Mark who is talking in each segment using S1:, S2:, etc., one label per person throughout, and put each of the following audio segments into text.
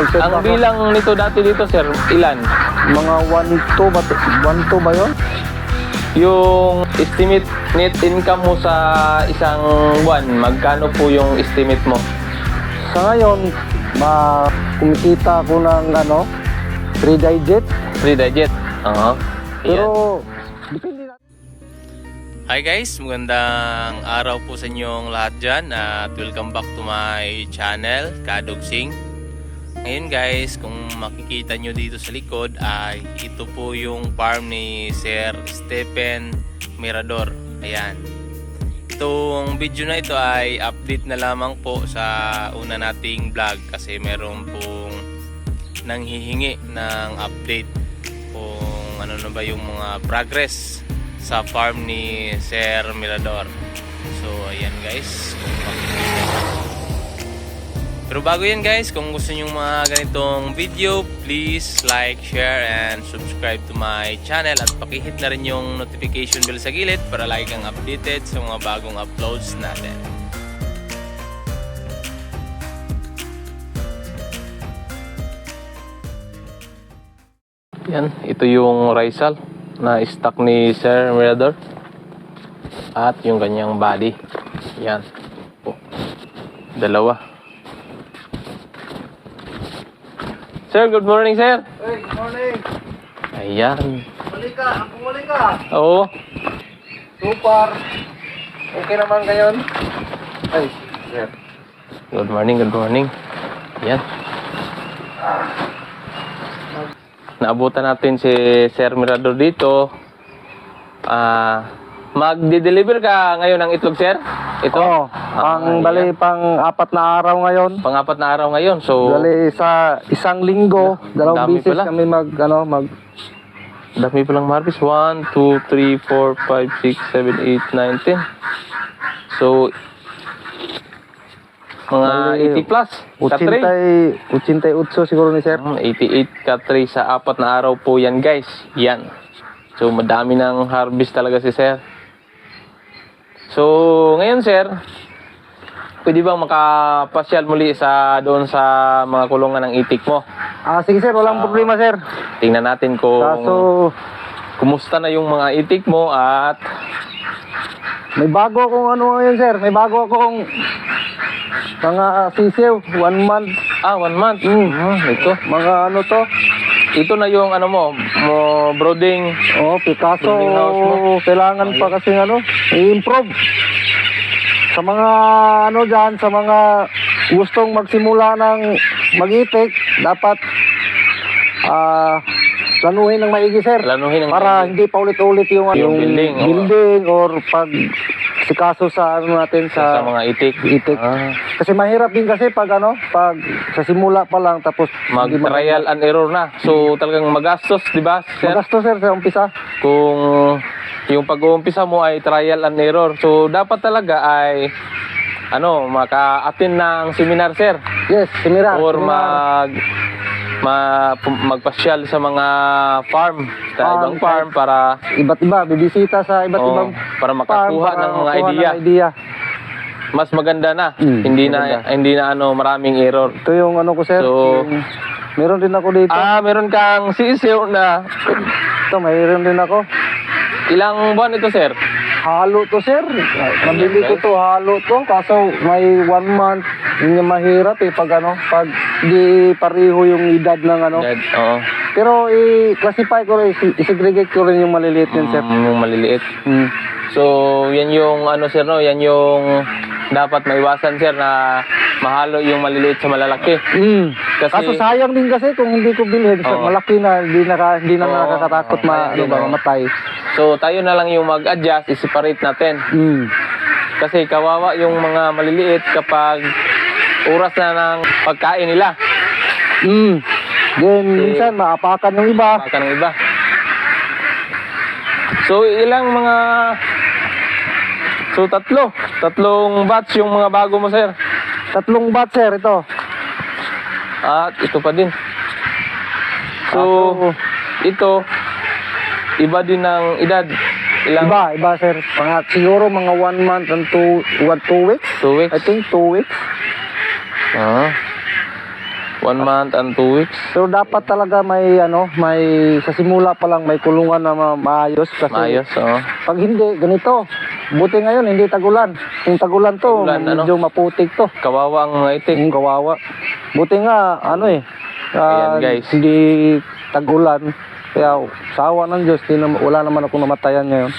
S1: Nag-set
S2: Ang
S1: ako.
S2: bilang nito dati dito, sir, ilan?
S1: Mga 1-2 ba? 1-2 ba yun?
S2: Yung estimate net income mo sa isang buwan, magkano po yung estimate mo?
S1: Sa ngayon, ma kumikita ako ng ano, 3 digit.
S2: Free digit? Oo.
S1: Pero, depende na.
S2: Hi guys, magandang araw po sa inyong lahat dyan at welcome back to my channel, Kadog Sing. Ngayon guys, kung makikita nyo dito sa likod ay ito po yung farm ni Sir Stephen Mirador. Ayan. Itong video na ito ay update na lamang po sa una nating vlog kasi meron pong nanghihingi ng update kung ano na ba yung mga progress sa farm ni Sir Mirador. So, ayan guys. Kung makikita. Pero bago yan guys, kung gusto nyo mga ganitong video, please like, share, and subscribe to my channel at pakihit na rin yung notification bell sa gilid para lagi kang updated sa mga bagong uploads natin. Yan, ito yung Rizal na stock ni Sir Mirador. At yung kanyang body. Yan. Po. Dalawa. Sir, good morning, sir.
S1: Hey, good morning.
S2: Ayan.
S1: Balik ka, ako balik ka.
S2: Oo.
S1: Super. Okay naman ngayon. Ay, sir.
S2: Good morning, good morning. Ayan. Naabutan natin si Sir Mirador dito. Ah, magde-deliver ka ngayon ng itlog, sir? Ito?
S1: Oo,
S2: Ah,
S1: ang bali pang apat na araw ngayon.
S2: Pangapat na araw ngayon. So,
S1: Bali sa isang linggo, dalawang
S2: dami
S1: bisis
S2: pala.
S1: kami mag ano mag
S2: dami palang marvis. 1, 2, 3, 4, 5, 6, 7, 8, 9, 10. So, mga
S1: Bali,
S2: 80 plus. Katray.
S1: 80 88 siguro ni sir.
S2: Mm, 88 katray sa apat na araw po yan guys. Yan. So madami ng harvest talaga si sir. So ngayon sir, pwede bang makapasyal muli sa doon sa mga kulungan ng itik mo?
S1: Ah sige sir, walang problema sir.
S2: Tingnan natin kung
S1: Kaso
S2: kumusta na yung mga itik mo at
S1: may bago akong ano ngayon sir, may bago akong mga sisiw, one month,
S2: ah one month. Mm, ito.
S1: mga ano to,
S2: Ito na yung ano mo, mo brooding.
S1: oh Picasso,
S2: house mo.
S1: kailangan pa kasi ano, i-improve. Sa mga ano dyan, sa mga gustong magsimula ng mag-itik, dapat ah planuhin ng maigi sir.
S2: Planuhin ng
S1: para hindi pa ulit-ulit yung,
S2: Yung building,
S1: building or pag sikaso sa ano natin
S2: sa,
S1: sa,
S2: mga itik.
S1: itik.
S2: Ah.
S1: Kasi mahirap din kasi pag ano, pag sa simula pa lang tapos
S2: mag-trial and error na. So talagang magastos, di ba? Sir?
S1: Magasto sir sa umpisa.
S2: Kung yung pag-uumpisa mo ay trial and error. So dapat talaga ay ano, maka-attend ng seminar, sir.
S1: Yes, seminar.
S2: Or
S1: seminar.
S2: mag ma, magpasyal sa mga farm, sa
S1: Farm,
S2: ibang farm para
S1: iba't iba, bibisita sa iba't
S2: Oo,
S1: ibang
S2: para makakuha
S1: para
S2: ng mga
S1: makakuha
S2: idea.
S1: ng idea.
S2: mas maganda na.
S1: Mm,
S2: hindi
S1: maganda.
S2: na hindi na ano maraming error.
S1: Ito yung ano ko sir.
S2: So-
S1: yung, meron din ako dito.
S2: Ah, meron kang sisiw na
S1: Ito, mayroon din ako.
S2: ilang buwan ito, sir?
S1: Halo to sir. Nabili ko to halo to. Kaso may one month. Yun yung mahirap eh pag ano, pag di pareho yung edad ng ano.
S2: Dad, oo.
S1: Pero i-classify ko rin, i- i-segregate ko rin yung maliliit yun sir.
S2: Mm, yung maliliit.
S1: Hmm.
S2: So, yan yung ano sir no, yan yung dapat maiwasan sir na mahalo yung maliliit sa malalaki.
S1: Mm.
S2: Kasi-
S1: Kaso sayang din kasi kung hindi ko bilhin,
S2: Oo.
S1: malaki na, hindi na, hindi na
S2: Oo,
S1: nakakatakot
S2: oo,
S1: ma, ano ba,
S2: oo.
S1: mamatay.
S2: So, tayo na lang yung mag-adjust, i-separate natin.
S1: Mm.
S2: Kasi kawawa yung mga maliliit kapag oras na ng pagkain nila.
S1: Mm. Then, minsan, maapakan yung iba.
S2: Baka ng iba. So, ilang mga... So, tatlo. Tatlong batch yung mga bago mo, sir.
S1: Tatlong bat, sir, ito.
S2: At ito pa din. So,
S1: Kaso,
S2: ito, iba din ng edad. Ilang?
S1: iba, iba, sir. Mga, siguro mga one month and two, one, two weeks.
S2: Two weeks?
S1: I think two weeks.
S2: Ah. One month and two weeks.
S1: Pero dapat talaga may ano, may sa simula pa lang may kulungan na ma- maayos kasi
S2: Maayos, oo.
S1: pag hindi ganito. Buti ngayon hindi tagulan. Yung tagulan to,
S2: Tagulan, ano?
S1: medyo maputik to.
S2: Kawawa ang mga itik.
S1: Yung kawawa. Buti nga ano eh. ah,
S2: Ayan, guys.
S1: Hindi tagulan. Kaya sa awa ng Diyos, di na, wala naman akong namatayan ngayon.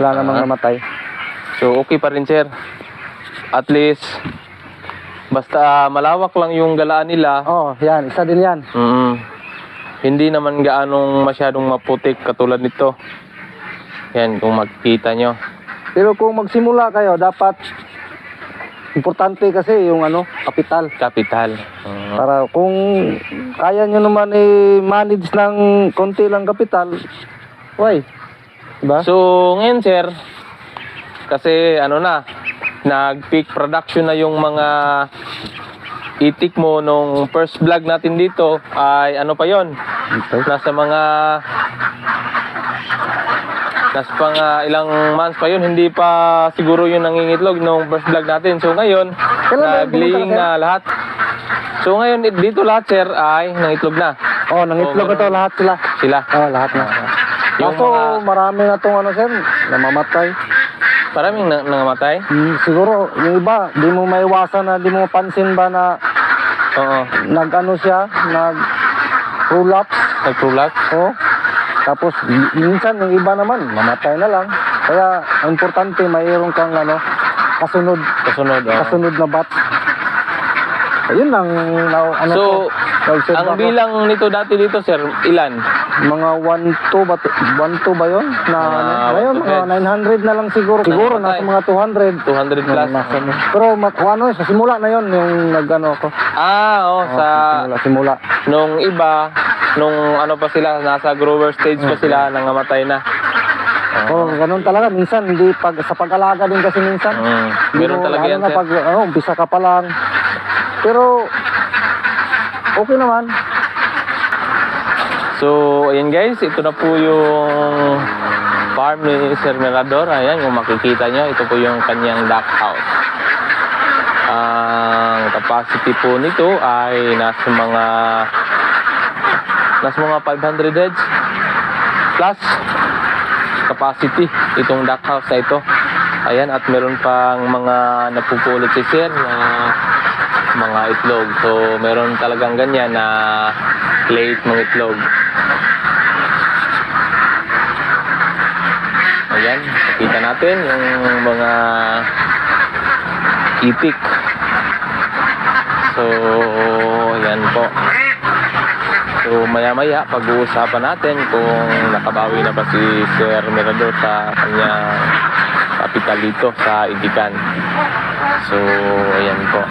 S1: Wala namang
S2: Ah.
S1: namatay.
S2: So, okay pa rin, sir. At least, basta malawak lang yung galaan nila,
S1: Oh, yan. Isa din yan.
S2: mm, hindi naman gaanong masyadong maputik katulad nito. Yan, kung makikita nyo.
S1: Pero kung magsimula kayo, dapat importante kasi yung ano, kapital.
S2: Capital. Mm.
S1: Para kung kaya nyo naman i-manage ng konti lang kapital, why? Diba?
S2: So, ngayon, sir, kasi ano na, nag-peak production na yung mga itik mo nung first vlog natin dito ay ano pa yon nasa mga nasa pang ah, ilang months pa yun. Hindi pa siguro yung nangingitlog nung first vlog natin. So ngayon naglaying na lahat. So ngayon dito lahat sir ay nangitlog na.
S1: Oh, nangitlog
S2: Oh,
S1: ito lahat sila.
S2: sila.
S1: Oh, lahat na.
S2: Yung
S1: Kaso
S2: mga-
S1: marami na tong ano sir, namamatay.
S2: Maraming na, nangamatay
S1: Hmm, siguro yung iba, di mo maiwasan na, di mo mapansin ba na
S2: oo
S1: nag-ano siya, nag prolapse,
S2: nagtulak
S1: oh. Tapos mi- minsan yung iba naman mamatay na lang. Kaya ang importante mayroon kang ano kasunod
S2: kasunod oo.
S1: kasunod na bat. Ayun lang na, ano
S2: So,
S1: ko,
S2: ang
S1: ako.
S2: bilang nito dati dito sir ilan
S1: mga 1-2 ba 1-2 ba yun? Na, ano, ngayon,
S2: 1 to
S1: mga 900 na lang siguro. Siguro nasa mga 200.
S2: 200 plus
S1: nasa, ano. Pero ma- kung ano, sa simula na yon yung nag-ano ako.
S2: ah oh,
S1: Oh,
S2: sa
S1: simula, simula.
S2: nung iba nung ano pa sila nasa grower stage pa sila nangamatay na
S1: Oh, ganun talaga. Minsan, hindi pag, sa pag-alaga din kasi minsan.
S2: Mm,
S1: mo-
S2: talaga
S1: lalo
S2: yan,
S1: na
S2: sir.
S1: pag, ano, umpisa ka pa lang. Pero, okay naman.
S2: So, ayan guys, ito na po yung farm ni Sir Mirador. Ayan, kung makikita nyo, ito po yung kanyang duck house. Ang capacity po nito ay nasa mga nasa mga 500 heads plus capacity itong duck house na ito. Ayan, at meron pang mga napupulot si Sir na mga itlog. So, meron talagang ganyan na late mga itlog. Ayan, kita natin yung mga itik. So, ayan po. So, maya-maya, pag-uusapan natin kung nakabawi na ba si Sir Mirador sa kanyang kapital dito sa Idikan. So, ayan po.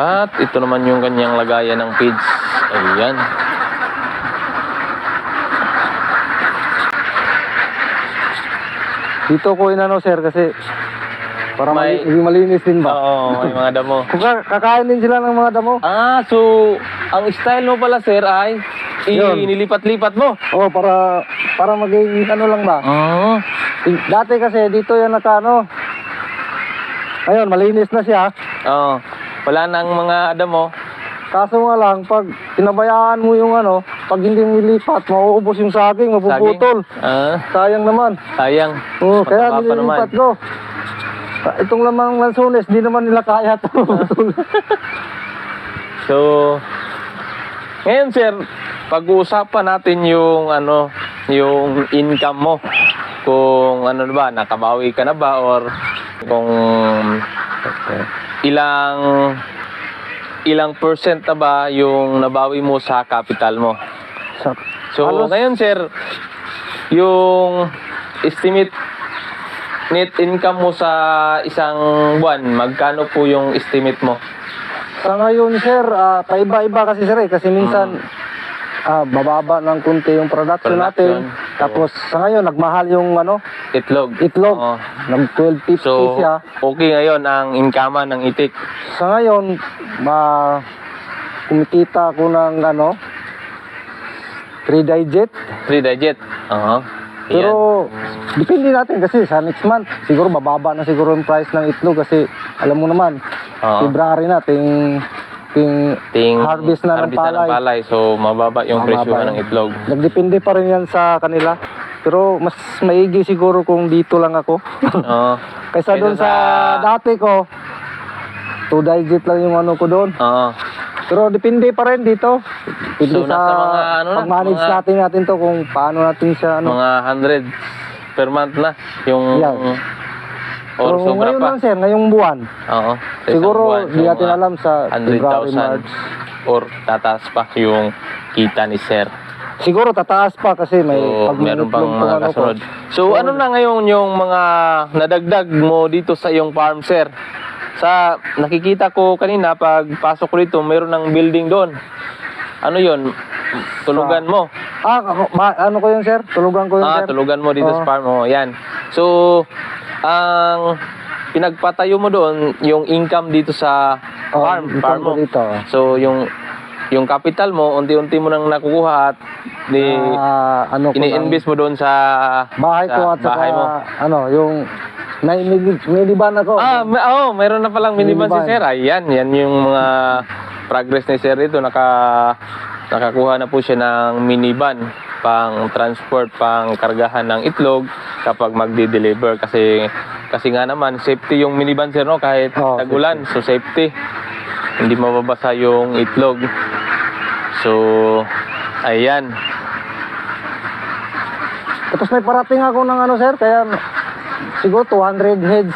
S2: At ito naman yung kanyang lagayan ng feeds. Ayan.
S1: Dito ko inano, sir, kasi para
S2: May-
S1: mali- malinis din ba?
S2: Oo, may mga damo.
S1: Kung ka- kakain din sila ng mga damo.
S2: Ah, so ang style mo pala sir ay inilipat-lipat mo.
S1: Oh, para para maging ano lang ba?
S2: Ah.
S1: Dati kasi dito yan nakano. Ngayon, malinis na siya.
S2: Oo. Wala nang mga damo.
S1: Kaso nga lang, pag pinabayaan mo yung ano, pag hindi mo ilipat, mauubos yung saging, mapuputol.
S2: Ah,
S1: Sayang naman.
S2: sayang.
S1: Oo, kaya
S2: Mataba pa
S1: nililipat ko. Ah, Itong lamang lansunes, di naman nila kaya to.
S2: So, ngayon sir, pag-uusapan natin yung ano, yung income mo. Kung ano na ba, nakabawi ka na ba or kung ilang ilang percent na ba yung nabawi mo sa capital mo.
S1: Sa-
S2: So,
S1: Halos-
S2: ngayon sir, yung estimate net income mo sa isang buwan, magkano po yung estimate mo?
S1: Sa ngayon, sir, ah, paiba-iba kasi sir eh. Kasi minsan, ah, bababa ng kunti yung production,
S2: Production.
S1: natin. Tapos sa ngayon, nagmahal yung ano,
S2: Itlog.
S1: itlog.
S2: Oo.
S1: Nag 12.50
S2: So,
S1: siya.
S2: okay ngayon ang income ng itik.
S1: Sa ngayon, ma kumikita ako ng ano, 3 digit.
S2: 3 digit. Oo. Ayan.
S1: Pero depende natin kasi sa next month siguro bababa na siguro yung price ng itlog kasi alam mo naman
S2: Oo.
S1: February na ting ting
S2: Ting
S1: harvest na ng palay.
S2: So, mababa yung
S1: Mababa
S2: presyo
S1: yun.
S2: ng itlog.
S1: Nagdepende pa rin yan sa kanila. Pero mas maigi siguro kung dito lang ako.
S2: Oo.
S1: Kaysa
S2: Kaysa
S1: doon sa
S2: sa-
S1: dati ko, two digit lang yung ano ko doon.
S2: Oo.
S1: Pero depende pa rin dito. Depende
S2: So,
S1: sa
S2: nasa mga ano na,
S1: pag-manage
S2: mga-
S1: natin natin to kung paano natin siya ano.
S2: Mga 100 per month na. Yung...
S1: Yan.
S2: Or
S1: So,
S2: sobra
S1: ngayon
S2: pa.
S1: lang sir, ngayong buwan.
S2: Oo. Sa isang
S1: Siguro
S2: buwan,
S1: di
S2: so,
S1: natin
S2: mga
S1: alam sa February,
S2: 100,000
S1: March.
S2: or tataas pa yung kita ni Sir.
S1: Siguro tataas pa kasi may
S2: So,
S1: pag
S2: meron pang mga
S1: ano
S2: kasunod. So, ano na ngayon yung mga nadagdag mo dito sa iyong farm, Sir? Sa nakikita ko kanina, pag pasok ko dito, mayroon ng building doon. Ano yon Tulugan mo.
S1: Ah, ako- ma- ano ko yun sir? Tulugan ko yun
S2: Ah,
S1: sir.
S2: tulugan mo dito
S1: Oo.
S2: sa farm mo. Yan. So, ang pinagpatayo mo doon, yung income dito sa
S1: Oh,
S2: farm,
S1: income
S2: farm
S1: ko
S2: mo.
S1: dito.
S2: So, yung yung capital mo, unti-unti mo nang nakukuha at di,
S1: Ah, ano
S2: ini-invest mo doon sa
S1: bahay
S2: sa
S1: ko at saka
S2: bahay mo.
S1: ano, yung may miniban ako.
S2: Ah, may, oh, mayroon na palang minivan si
S1: Minivan.
S2: Sir. Ayan, yan yung mga progress ni Sir dito. Naka, nakakuha na po siya ng minivan pang transport, pang kargahan ng itlog kapag magdi-deliver. Kasi, kasi nga naman, safety yung minivan Sir, no? Kahit
S1: Oo,
S2: tagulan, so safety. Hindi mababasa yung itlog. So, ayan.
S1: Tapos may parating ako ng ano sir, kaya siguro 200 heads.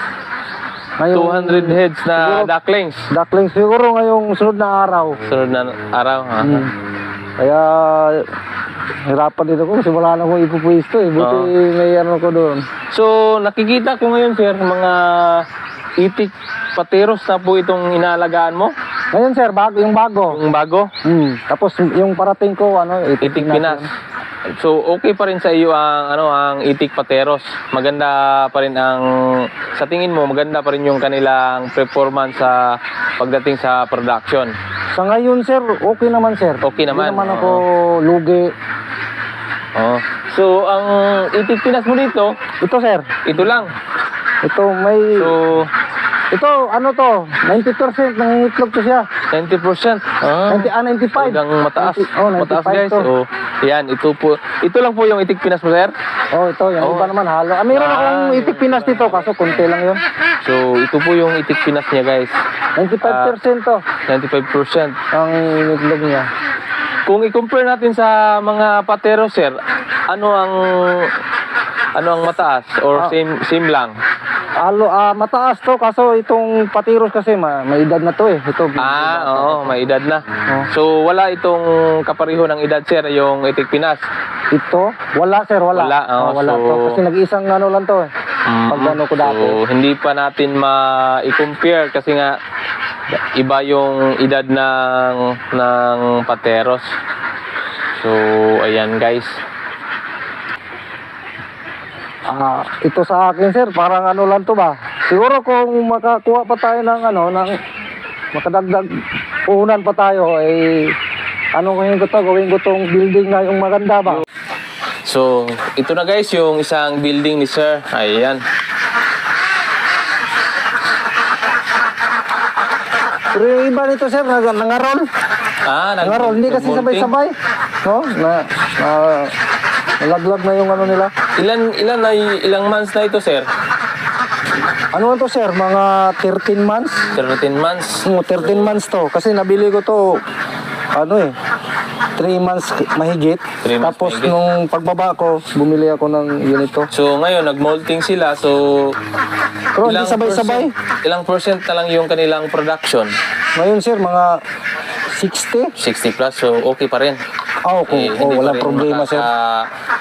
S1: Ngayong
S2: 200 heads na
S1: Siguro-
S2: ducklings.
S1: Ducklings siguro ngayong sunod na araw.
S2: Sunod na araw. ha?
S1: Mm. Kaya hirapan dito ko kasi wala na akong ipupwisto eh. Buti
S2: Oo.
S1: may ano ko doon.
S2: So, nakikita ko ngayon, sir, mga itik pateros na po itong inaalagaan mo.
S1: Ngayon sir, bago, yung bago.
S2: Yung bago,
S1: Hmm. Tapos yung parating ko, ano,
S2: itik Pinas. So, okay pa rin sa iyo ang ano ang itik pateros. Maganda pa rin ang sa tingin mo, maganda pa rin yung kanilang performance sa pagdating sa production.
S1: Sa ngayon sir, okay naman sir.
S2: Okay naman,
S1: Hindi naman ako lugi.
S2: Oh. So, ang itik Pinas mo dito,
S1: Ito sir,
S2: ito lang.
S1: ito may,
S2: So,
S1: ito ano to, 90% ng itlog to siya.
S2: 90%. Ah.
S1: 90, ah, 95.
S2: Talagang mataas.
S1: 90 oh, 95
S2: mataas guys.
S1: to.
S2: Oh, yan, ito po. Ito lang po yung itik Pinas mo, sir.
S1: Oh, ito, yung
S2: Oh.
S1: iba naman halo. Ah, meron
S2: Ah,
S1: akong itik Pinas dito, kaso konti lang yun.
S2: So, ito po yung itik Pinas niya, guys.
S1: 95% to,
S2: 95%.
S1: ang itlog niya.
S2: Kung i-compare natin sa mga patero, sir, ano ang ano ang mataas or
S1: Ah.
S2: same same lang?
S1: Halo, ah, mataas to, kaso itong patiros kasi, ma, may edad na to eh. Ito,
S2: Ah, oo, may edad na.
S1: Oh.
S2: So, wala itong kapareho ng edad, sir, yung itik Pinas.
S1: Ito, wala sir, wala.
S2: Wala, oh,
S1: Oh, wala
S2: so-
S1: to. Kasi nag-isang ano lang to eh. Pag ano ko dati.
S2: So, hindi pa natin ma-compare kasi nga iba yung edad ng ng pateros. So, ayan guys.
S1: Ah, ito sa akin sir, parang ano lang to ba? Siguro kung makakuha pa tayo ng ano, ng makadagdag puhunan pa tayo, eh, ano gawin ko to? Gawin ko tong building na yung maganda ba?
S2: So, ito na guys yung isang building ni Sir. Ayan.
S1: Pero yung iba nito sir, nang, nangarol.
S2: Ah, nag-
S1: Nangarol, hindi kasi sabay-sabay. No? Na, na, nalaglag na yung ano nila.
S2: Ilan ilan na ilang months na ito, Sir?
S1: Ano to sir? Mga 13 months?
S2: 13 months.
S1: Oo, 13 months to. Kasi nabili ko to, ano eh, 3 months mahigit.
S2: Three months
S1: Tapos
S2: mahigit.
S1: nung pagbaba ko, bumili ako ng ganito.
S2: So, ngayon nag-molting sila. So,
S1: Pero hindi sabay-sabay.
S2: percent, ilang percent na lang yung kanilang production?
S1: Ngayon sir, mga 60.
S2: 60 plus. So, okay pa rin.
S1: Oh, kung,
S2: Eh,
S1: oh, wala problema sir.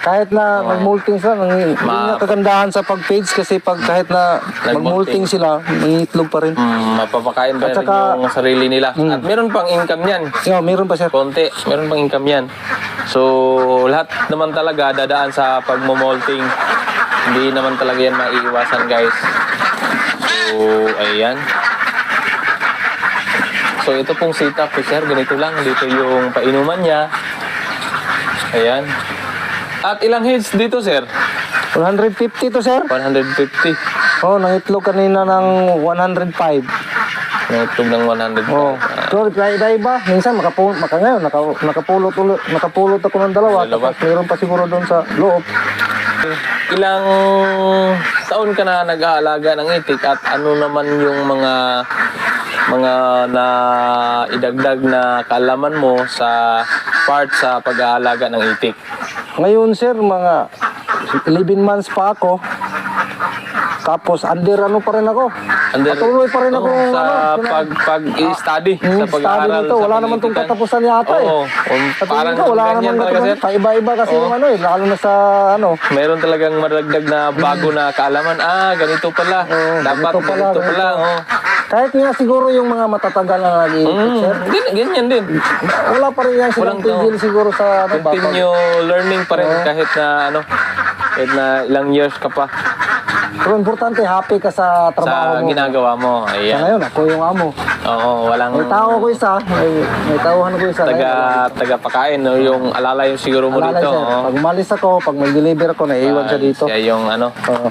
S1: Kahit na nag-molting sila, nang,
S2: Ma-
S1: kagandahan sa pag-page kasi pag kahit na mag-molting sila, may itlog pa rin.
S2: Mm, mapapakain pa
S1: At
S2: rin
S1: saka-
S2: yung sarili nila. At meron pang income yan.
S1: Yeah, meron pa sir.
S2: Konti, meron pang income yan. So, lahat naman talaga dadaan sa pagmomolting. Hindi naman talaga yan maiiwasan, guys. So, ayan. So, ito pong setup ko, sir. Ganito lang. Dito yung painuman niya. Ayan. At ilang heads dito, sir?
S1: 150 to sir.
S2: 150.
S1: Oh, nangitlog kanina ng 105.
S2: Nangutog ng 100.
S1: Oh, so iba-iba. Minsan makapulot, maka ngayon, naka, nakapulot, ulit, nakapulot ako ng dalawa.
S2: Dalawa.
S1: Tapos meron pa siguro doon sa loob.
S2: Ilang taon ka na nag-aalaga ng itik at ano naman yung mga mga na idagdag na kaalaman mo sa part sa pag-aalaga ng itik?
S1: Ngayon sir, mga 11 months pa ako. Tapos under ano pa rin ako.
S2: Under-
S1: Patuloy pa rin ako
S2: Oo, sa
S1: ano, kina-
S2: pag pag-i-study
S1: Hmm,
S2: sa pag-aaral
S1: study nito, wala naman tong katapusan yata eh.
S2: Oo, um, parang
S1: ko, wala naman
S2: talaga
S1: katapusan. Paiba-iba kasi
S2: Oo.
S1: yung ano eh, lalo na sa ano.
S2: Meron talagang madagdag na bago na kaalaman. Ah, ganito pala.
S1: Oo,
S2: Dapat
S1: ganito pala,
S2: ganito pala.
S1: ganito.
S2: Oh.
S1: Kahit nga siguro yung mga matatagal na nag-iikot
S2: Mm,
S1: sir.
S2: ganyan din.
S1: Wala pa rin yan silang
S2: Walang
S1: tigil siguro sa ano
S2: Continue learning pa rin
S1: Oo.
S2: kahit na ano, kahit na ilang years ka pa
S1: Pero importante, happy ka sa trabaho
S2: sa
S1: mo.
S2: ginagawa mo.
S1: Sa
S2: Ayan.
S1: ngayon, ako yung amo.
S2: Oo, walang
S1: May tao ko isa, may, may tauhan ko isa.
S2: taga taga pakain no yung alala yung siguro mo
S1: Alala
S2: dito.
S1: siya.
S2: oo.
S1: Pag umalis ako, pag mag-deliver ako, naiiwan siya dito.
S2: Siya yung ano,
S1: Oo.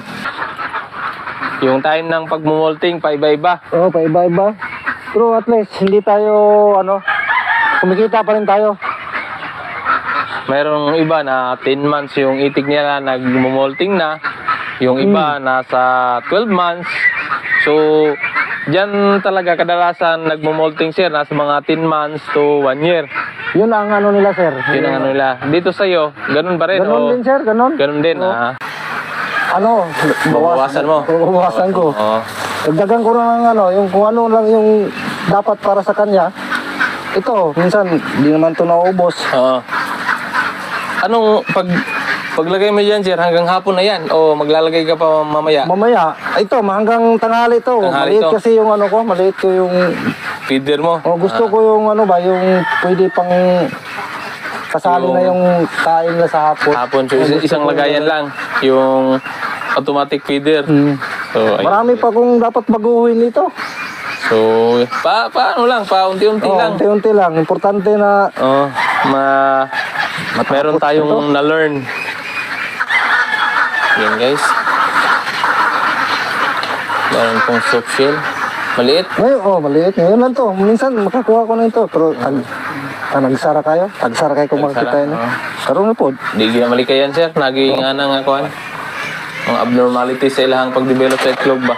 S2: Yung time ng pagmumulting paiba-iba.
S1: Oo, pa iba-iba. Pero at least, hindi tayo, ano, kumikita pa rin tayo.
S2: Mayroong iba na 10 months yung itig nila nagmumulting na. Yung iba nasa 12 months. So, Diyan talaga kadalasan nagmumulting sir nasa mga 10 months to 1 year.
S1: Yun ang ano nila, sir.
S2: Yun ang ano nila. Dito sa iyo, ganun ba rin?
S1: Ganon
S2: o-
S1: din, sir, ganon.
S2: Ganun din.
S1: Oo.
S2: ah.
S1: Ano,
S2: Bawasan mo.
S1: Bawasan ko.
S2: Oo.
S1: Dagdagan ko na ng ano, yung kung ano lang yung dapat para sa kanya. Ito, minsan, di naman to naubos.
S2: Oo. Anong pag paglagay mo diyan sir hanggang hapon na yan o maglalagay ka pa mamaya?
S1: Mamaya, ito, hanggang tanghali to.
S2: Tanghali
S1: maliit
S2: to.
S1: kasi yung ano ko, maliit ko yung...
S2: Feeder mo.
S1: Oh, gusto ko yung ano ba, yung pwede pang kasali
S2: Yung-
S1: na yung kain na sa hapon.
S2: Hapon. So, isa- isang lagayan
S1: yung-
S2: lang. Yung automatic feeder.
S1: Hmm.
S2: So, ayun.
S1: Marami pa kung dapat baguhin nito.
S2: So, pa, paano lang, pa unti-unti
S1: Oh,
S2: lang.
S1: unti-unti lang. Importante na
S2: Oh, ma meron tayong na-learn. Yan guys. Meron pong soft shell. Maliit.
S1: Ngayon, oh, maliit. Ngayon lang to. Minsan makakuha ko na ito. Pero tag, ah, nagsara kayo. Tagsara kayo kung makakita yun.
S2: oo.
S1: Karoon na po.
S2: Di gina malikayan sir. Naging nga na nga kuhan. Mga abnormality sa ilahang pag-develop sa itlog ba?